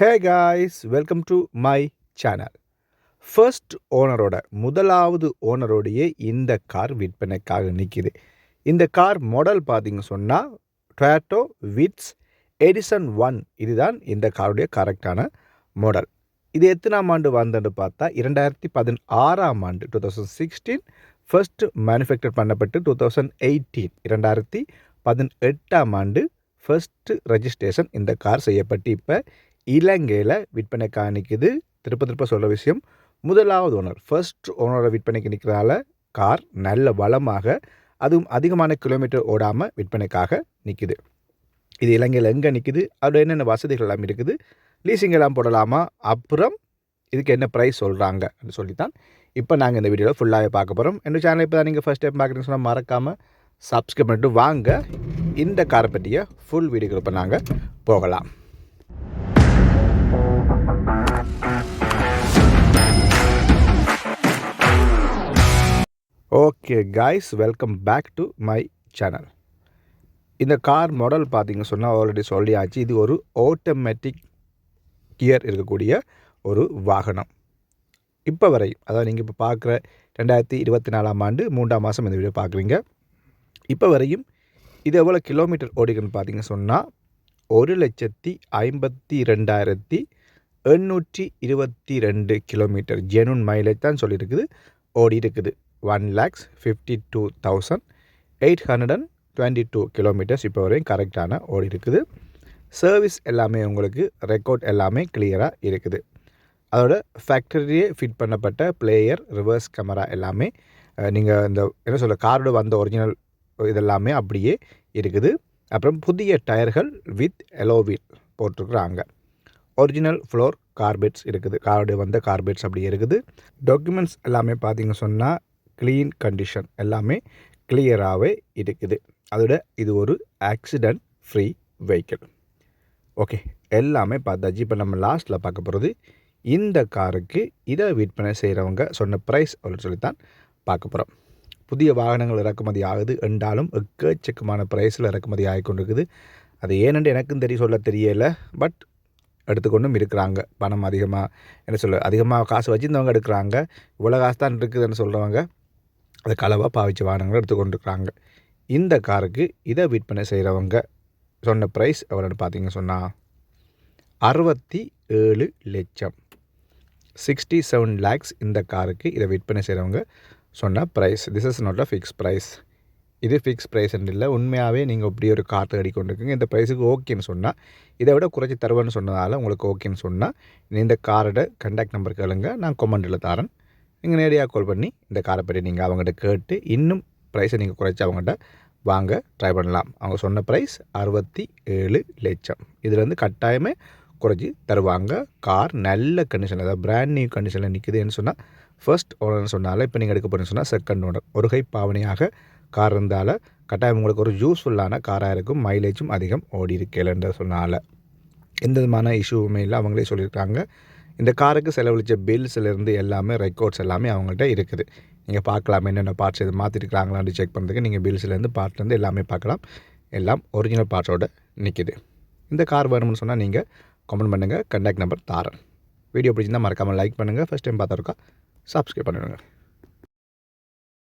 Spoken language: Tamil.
Hey guys welcome to my channel first ஓனரோட முதலாவது ஓனரோடைய இந்த கார் விற்பனைக்காக நிற்கிது இந்த கார் மாடல் பார்த்திங்க சொன்னால் டொயாட்டோ விட்ஸ் எடிசன் ஒன் இதுதான் இந்த காருடைய கரெக்டான மாடல் இது எத்தனாம் ஆண்டு வந்தன்னு பார்த்தா இரண்டாயிரத்தி பதினாறாம் ஆண்டு two thousand sixteen first manufacture பண்ணப்பட்டு டூ தௌசண்ட் எயிட்டீன் இரண்டாயிரத்தி பதினெட்டாம் ஆண்டு ஃபர்ஸ்ட் ரெஜிஸ்ட்ரேஷன் இந்த கார் செய்யப்பட்டு இப்போ இலங்கையில் விற்பனைக்காக நிற்கிது திருப்ப திருப்ப சொல்கிற விஷயம். முதலாவது ஓனர் ஃபர்ஸ்ட் ஓனரோட விற்பனைக்கு நிற்கிறதால கார் நல்ல வளமாக அதுவும் அதிகமான கிலோமீட்டர் ஓடாமல் விற்பனைக்காக நிற்குது இது இலங்கையில் எங்கே நிற்குது அதில் என்னென்ன வசதிகள் எல்லாம் இருக்குது? லீசிங் எல்லாம் போடலாமா? அப்புறம் இதுக்கு என்ன ப்ரைஸ் சொல்கிறாங்க சொல்லி தான் இப்போ நாங்கள் இந்த வீடியோவில் ஃபுல்லாகவே பார்க்க போகிறோம் என்னோட சேனல் இப்போ தான் நீங்கள் ஃபஸ்ட் டைம் பார்க்குறீங்கன்னு சொன்னால் மறக்காமல் சப்ஸ்கிரைப் பண்ணிட்டு வாங்க. இந்த காரை பற்றிய ஃபுல் வீடியோக்கு இப்போ நாங்கள் போகலாம். Okay guys welcome back to my channel இந்த கார் மாடல் பார்த்தீங்க சொன்னால் ஆல்ரெடி சொல்லியாச்சு. இது ஒரு ஆட்டோமேட்டிக் கியர் இருக்கக்கூடிய ஒரு வாகனம். இப்போ வரையும் அதாவது நீங்கள் இப்போ பார்க்குற ரெண்டாயிரத்தி இருபத்தி நாலாம் ஆண்டு மூன்றாம் மாதம் இந்த வீடியோ பார்க்குறீங்க. இப்போ வரையும் இது எவ்வளோ கிலோமீட்டர் ஓடிக்குன்னு பார்த்தீங்க சொன்னால் ஒரு லட்சத்தி ஐம்பத்தி ரெண்டாயிரத்தி எண்ணூற்றி இருபத்தி ரெண்டு கிலோமீட்டர் ஜெனுன் மைலேஜ் தான் சொல்லியிருக்குது ஓடி இருக்குது one lakhs fifty two thousand eight hundred and twenty two kilometres இப்போ வரையும் கரெக்டான ஓடி இருக்குது. சர்வீஸ் எல்லாமே உங்களுக்கு ரெக்கார்ட் எல்லாமே கிளியராக இருக்குது. அதோட ஃபேக்டரியே ஃபிட் பண்ணப்பட்ட பிளேயர் ரிவர்ஸ் கேமரா எல்லாமே நீங்கள் இந்த என்ன சொல்ல காரோட வந்த ஒரிஜினல் இதெல்லாமே அப்படியே இருக்குது. அப்புறம் புதிய டயர்கள் வித் எலோவில் போட்டிருக்குறாங்க. ஒரிஜினல் ஃப்ளோர் கார்பெட்ஸ் இருக்குது. காரோட வந்த கார்பெட்ஸ் அப்படியே இருக்குது. டாக்குமெண்ட்ஸ் எல்லாமே பார்த்தீங்க சொன்னால் க்ளீன் கண்டிஷன் எல்லாமே கிளியராகவே இருக்குது. அதோட இது ஒரு ஆக்சிடெண்ட் ஃப்ரீ வெஹிக்கிள் ஓகே எல்லாமே பார்த்தாச்சு. இப்போ நம்ம லாஸ்ட்டில் பார்க்க போகிறது இந்த காருக்கு இதை விற்பனை செய்கிறவங்க சொன்ன ப்ரைஸ் அப்படின்னு சொல்லித்தான் பார்க்க போகிறோம் புதிய வாகனங்கள் இறக்குமதி ஆகுது என்றாலும் எக்கச்சக்கமான ப்ரைஸில் இறக்குமதி ஆகி இருக்குது அது ஏனென்று எனக்கும் தெரிய சொல்ல தெரியலை பட் எடுத்துக்கொண்டும் இருக்கிறாங்க. பணம் அதிகமாக என்ன சொல்ல அதிகமாக காசு வச்சுருந்தவங்க எடுக்கிறாங்க. இவ்வளோ காசு தான் இருக்குதுன்னு சொல்கிறவங்க அதை களவாக பாவிச்ச வாகனங்கள் எடுத்துக்கொண்டுருக்குறாங்க. இந்த காருக்கு இதை விற்பனை செய்கிறவங்க சொன்ன ப்ரைஸ் எவ்வளோன்னு பார்த்தீங்க சொன்னால் அறுபத்தி ஏழு லட்சம். சிக்ஸ்டி செவன் லேக்ஸ் இந்த காருக்கு இதை விற்பனை செய்கிறவங்க சொன்ன price this is not a fix price இது ஃபிக்ஸ் ப்ரைஸ் இல்லை. உண்மையாகவே நீங்கள் இப்படி ஒரு கார் தேடி கொண்டிருக்கீங்க. இந்த ப்ரைஸுக்கு ஓகேன்னு சொன்னால் இதை விட குறைச்சி தருவேன்னு சொன்னதால் உங்களுக்கு ஓகேன்னு சொன்னால் இந்த காரோட கண்டாக்ட் நம்பர் கேளுங்க. நான் கொமெண்டில் தரேன். நீங்கள் நேரடியாக கால் பண்ணி இந்த காரை பற்றி நீங்கள் அவங்ககிட்ட கேட்டு இன்னும் ப்ரைஸை நீங்கள் குறைச்சி அவங்ககிட்ட வாங்க ட்ரை பண்ணலாம். அவங்க சொன்ன ப்ரைஸ் அறுபத்தி ஏழு லட்சம் இதுலேருந்து கட்டாயமே குறைச்சி தருவாங்க. கார் நல்ல கண்டிஷன் அதாவது பிராண்ட் நியூ கண்டிஷனில் நிற்குதுன்னு சொன்னால் ஃபர்ஸ்ட் ஓனர்னு சொன்னால இப்போ நீங்கள் எடுக்க போகிறேன்னு சொன்னால் செகண்ட் ஓனர் ஒரு கை பாவனையாக கார் இருந்தால் கட்டாயம் உங்களுக்கு ஒரு யூஸ்ஃபுல்லான காராக இருக்கும். மைலேஜும் அதிகம். ஓடி இருக்கலன்ற சொன்னால். எந்த விதமான இஷ்யூவுமே இல்லை. அவங்களே சொல்லியிருக்காங்க. இந்த காருக்கு செலவழித்த பில்ஸ்லேருந்து எல்லாமே ரெக்கார்ட்ஸ் எல்லாமே அவங்கள்ட்ட இருக்குது. நீங்கள் பார்க்கலாம் என்னென்ன பார்ட்ஸ் எது மாற்றிருக்கிறாங்களான்னு செக் பண்ணுறதுக்கு நீங்கள் பில்ஸ்லேருந்து பார்ட்லேருந்து எல்லாமே பார்க்கலாம். எல்லாம் ஒரிஜினல் பார்ட்ஸோடு நிற்கிது இந்த கார் வேணும்னு சொன்னால் நீங்கள் கமெண்ட் பண்ணுங்கள் கண்டாக்ட் நம்பர் தாரன். வீடியோ பிடிச்சிருந்தால் மறக்காமல் லைக் பண்ணுங்கள் ஃபஸ்ட் டைம் பார்த்துருக்கா சப்ஸ்கிரைப் பண்ணிடுங்க.